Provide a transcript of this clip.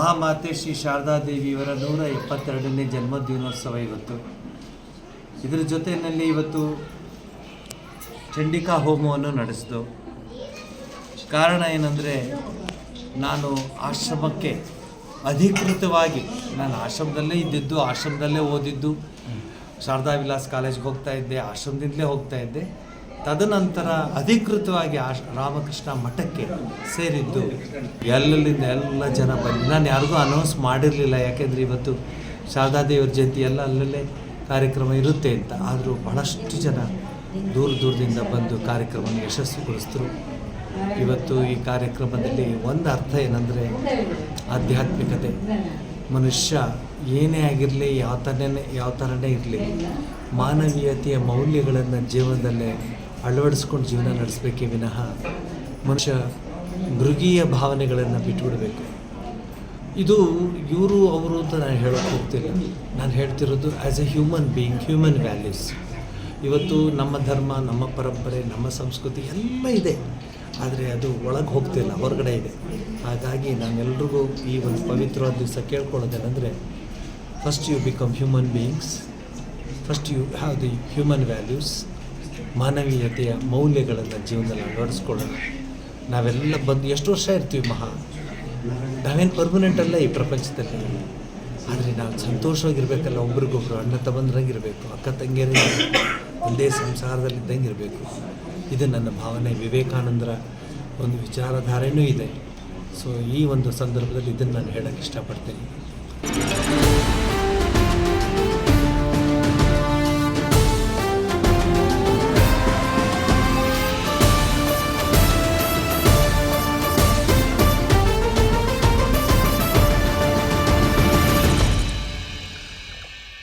ಮಹಾಮಾತೆ ಶ್ರೀ ಶಾರದಾದೇವಿಯವರ ನೂರ ಇಪ್ಪತ್ತೆರಡನೇ ಜನ್ಮದಿನೋತ್ಸವ ಇವತ್ತು. ಇದರ ಜೊತೆಯಲ್ಲಿ ಇವತ್ತು ಚಂಡಿಕಾ ಹೋಮವನ್ನು ನಡೆಸಿದು. ಕಾರಣ ಏನಂದರೆ, ನಾನು ಆಶ್ರಮಕ್ಕೆ ಅಧಿಕೃತವಾಗಿ, ನಾನು ಆಶ್ರಮದಲ್ಲೇ ಇದ್ದಿದ್ದು, ಆಶ್ರಮದಲ್ಲೇ ಓದಿದ್ದು. ಶಾರದಾ ವಿಲಾಸ್ ಕಾಲೇಜ್ಗೆ ಹೋಗ್ತಾ ಇದ್ದೆ, ಆಶ್ರಮದಿಂದಲೇ ಹೋಗ್ತಾ ಇದ್ದೆ. ತದನಂತರ ಅಧಿಕೃತವಾಗಿ ಆ ರಾಮಕೃಷ್ಣ ಮಠಕ್ಕೆ ಸೇರಿದ್ದು. ಎಲ್ಲಲ್ಲಿಂದ ಎಲ್ಲ ಜನ ಬಂದು ನಾನು ಯಾರಿಗೂ ಅನೌನ್ಸ್ ಮಾಡಿರಲಿಲ್ಲ. ಯಾಕೆಂದರೆ ಇವತ್ತು ಶಾರದಾ ದೇವರ ಜಯಂತಿ ಎಲ್ಲ ಅಲ್ಲಲ್ಲೇ ಕಾರ್ಯಕ್ರಮ ಇರುತ್ತೆ ಅಂತ. ಆದರೂ ಬಹಳಷ್ಟು ಜನ ದೂರ ದೂರದಿಂದ ಬಂದು ಕಾರ್ಯಕ್ರಮವನ್ನು ಯಶಸ್ವಿಗೊಳಿಸಿದ್ರು. ಇವತ್ತು ಈ ಕಾರ್ಯಕ್ರಮದಲ್ಲಿ ಒಂದು ಅರ್ಥ ಏನಂದರೆ ಆಧ್ಯಾತ್ಮಿಕತೆ. ಮನುಷ್ಯ ಏನೇ ಆಗಿರಲಿ, ಯಾವ ಥರನೇ ಯಾವ ಥರನೇ ಇರಲಿ, ಮಾನವೀಯತೆಯ ಮೌಲ್ಯಗಳನ್ನು ಜೀವನದಲ್ಲೇ ಅಳವಡಿಸ್ಕೊಂಡು ಜೀವನ ನಡೆಸಬೇಕೇ ವಿನಃ ಮನುಷ್ಯ ಮೃಗೀಯ ಭಾವನೆಗಳನ್ನು ಬಿಟ್ಟುಬಿಡಬೇಕು ಇದು ಇವರು, ಅವರು ಅಂತ ನಾನು ಹೇಳೋಕ್ಕೆ ಹೋಗ್ತಿಲ್ಲ. ನಾನು ಹೇಳ್ತಿರೋದು as a human being human values ಇವತ್ತು ನಮ್ಮ ಧರ್ಮ, ನಮ್ಮ ಪರಂಪರೆ, ನಮ್ಮ ಸಂಸ್ಕೃತಿ ಎಲ್ಲ ಇದೆ. ಆದರೆ ಅದು ಒಳಗೆ ಹೋಗ್ತಿಲ್ಲ, ಹೊರಗಡೆ ಇದೆ. ಹಾಗಾಗಿ ನಾನೆಲ್ರಿಗೂ ಈ ಒಂದು ಪವಿತ್ರವಾದ ದಿವಸ ಕೇಳ್ಕೊಳ್ಳೋದೇನೆಂದರೆ first you become human beings first you have the human values ಮಾನವೀಯತೆಯ ಮೌಲ್ಯಗಳನ್ನು ಜೀವನದಲ್ಲಿ ಅಳವಡಿಸ್ಕೊಳ್ಳೋಣ. ನಾವೆಲ್ಲ ಬಂದು ಎಷ್ಟು ವರ್ಷ ಇರ್ತೀವಿ ಮಹಾ. ನಾವೇನು ಪರ್ಮನೆಂಟ್ ಅಲ್ಲ ಈ ಪ್ರಪಂಚದಲ್ಲಿ. ಆದರೆ ನಾವು ಸಂತೋಷವಾಗಿರ್ಬೇಕಲ್ಲ, ಒಬ್ರಿಗೊಬ್ರು ಅಣ್ಣ ತಮ್ಮಂದ್ರಂಗೆ ಇರಬೇಕು, ಅಕ್ಕ ತಂಗಿಯರಿಗೆ ಒಂದೇ ಸಂಸಾರದಲ್ಲಿ ಇದ್ದಂಗೆ ಇರಬೇಕು. ಇದು ನನ್ನ ಭಾವನೆ. ವಿವೇಕಾನಂದರ ಒಂದು ವಿಚಾರಧಾರೆಯೂ ಇದೆ. ಸೊ ಈ ಒಂದು ಸಂದರ್ಭದಲ್ಲಿ ಇದನ್ನು ನಾನು ಹೇಳೋಕ್ಕೆ ಇಷ್ಟಪಡ್ತೀನಿ.